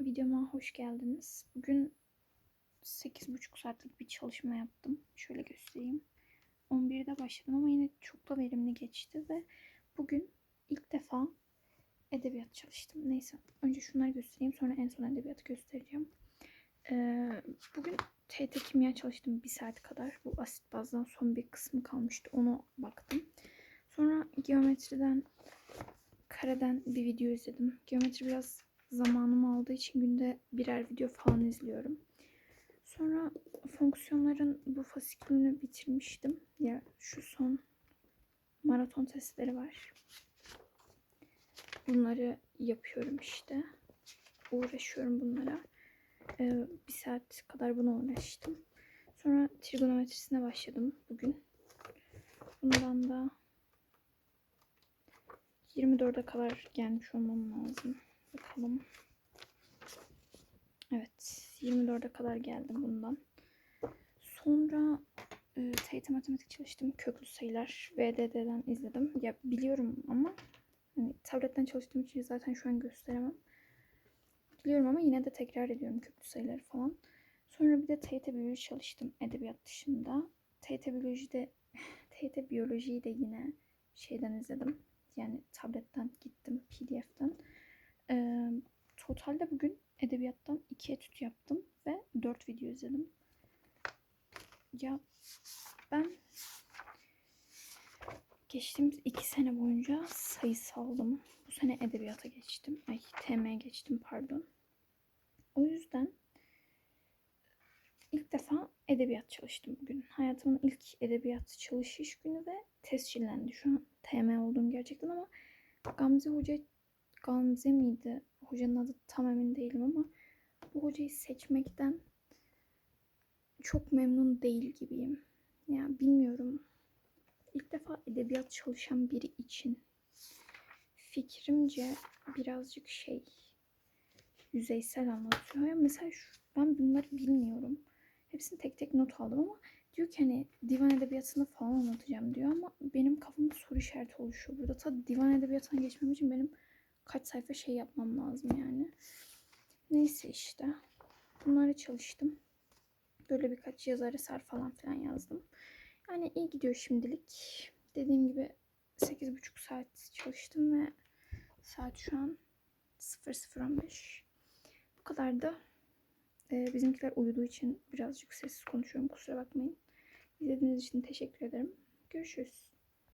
Videoma hoş geldiniz. Bugün 8,5 saatlik bir çalışma yaptım. Şöyle göstereyim. 11'de başladım ama yine çok da verimli geçti ve bugün ilk defa edebiyat çalıştım. Neyse önce şunları göstereyim sonra en son edebiyatı göstereceğim. Ee, bugün TYT kimya çalıştım bir saat kadar. Bu asit bazdan son bir kısmı kalmıştı. Onu baktım. Sonra geometriden kareden bir video izledim. Geometri biraz zamanımı aldığı için günde birer video falan izliyorum. Sonra fonksiyonların bu fasikülünü bitirmiştim. Ya şu son maraton testleri var. Bunları yapıyorum işte. Uğraşıyorum bunlara. Ee, bir saat kadar buna uğraştım. Sonra trigonometrisine başladım bugün. Bundan da 24'e kadar gelmiş olmam lazım. Bakalım. Evet. 24'e kadar geldim bundan. Sonra e, TYT matematik çalıştım. Köklü sayılar VDD'den izledim. Ya biliyorum ama hani, tabletten çalıştığım için zaten şu an gösteremem. Biliyorum ama yine de tekrar ediyorum köklü sayıları falan. Sonra bir de TYT biyoloji çalıştım edebiyat dışında. TYT biyolojide TYT biyolojiyi de yine şeyden izledim. Yani tabletten gittim PDF'den. Ee, totalde bugün edebiyattan iki etüt yaptım ve dört video izledim. Ya ben geçtiğimiz iki sene boyunca sayısaldım. Bu sene edebiyata geçtim. Ay TM'ye geçtim pardon. O yüzden ilk defa edebiyat çalıştım bugün. Hayatımın ilk edebiyat çalışış günü ve tescillendi. Şu an TM olduğum gerçekten ama Gamze Hoca Gamze miydi? Hocanın adı tam emin değilim ama bu hocayı seçmekten çok memnun değil gibiyim. Ya yani bilmiyorum. İlk defa edebiyat çalışan biri için fikrimce birazcık şey yüzeysel anlatıyor. Ya mesela şu, ben bunları bilmiyorum. Hepsini tek tek not aldım ama diyor ki hani divan edebiyatını falan anlatacağım diyor ama benim kafamda soru işareti oluşuyor. Burada tabii divan edebiyatına geçmem için benim kaç sayfa şey yapmam lazım yani. Neyse işte. Bunları çalıştım. Böyle birkaç yazar eser falan filan yazdım. Yani iyi gidiyor şimdilik. Dediğim gibi 8,5 saat çalıştım ve saat şu an 00.15. Bu kadar da ee, bizimkiler uyuduğu için birazcık sessiz konuşuyorum. Kusura bakmayın. İzlediğiniz için teşekkür ederim. Görüşürüz.